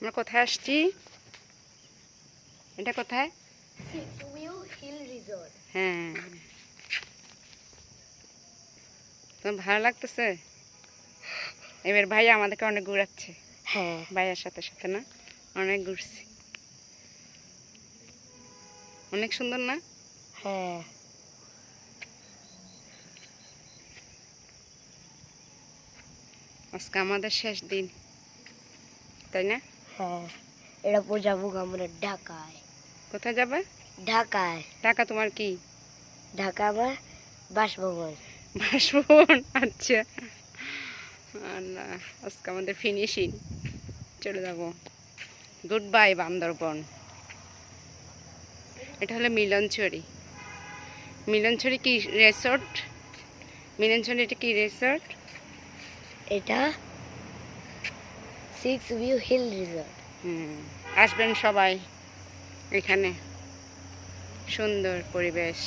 আমরা কোথায় আসছি? এটা কোথায়? হ্যাঁ। তোমার ভালো লাগতেছে? এবার ভাই আমাদেরকে অনেক ঘুরাচ্ছে। হ্যাঁ। ভাইয়ের সাথে সাথে না? অনেক ঘুরছি। অনেক সুন্দর না? হ্যাঁ। আজকে আমাদের শেষ দিন তাই না? হ্যাঁ এটা যাব আমরা ঢাকায়। কোথায় যাবে? ঢাকায়। ঢাকা তোমার কি? ঢাকা আমার বাসভবন। বাসভবন? আচ্ছা। না আজকে আমাদের ফিনিশিং চলে যাব। Good bye Bandarban. এটা হলো মিলনছড়ি। মিলনছড়ি কি রেসর্ট মিলনছড়ি এটা কি রেসর্ট এটা সিক্স ভিউ হিল রিসর্ট আসবেন সবাই এখানে। সুন্দর পরিবেশ।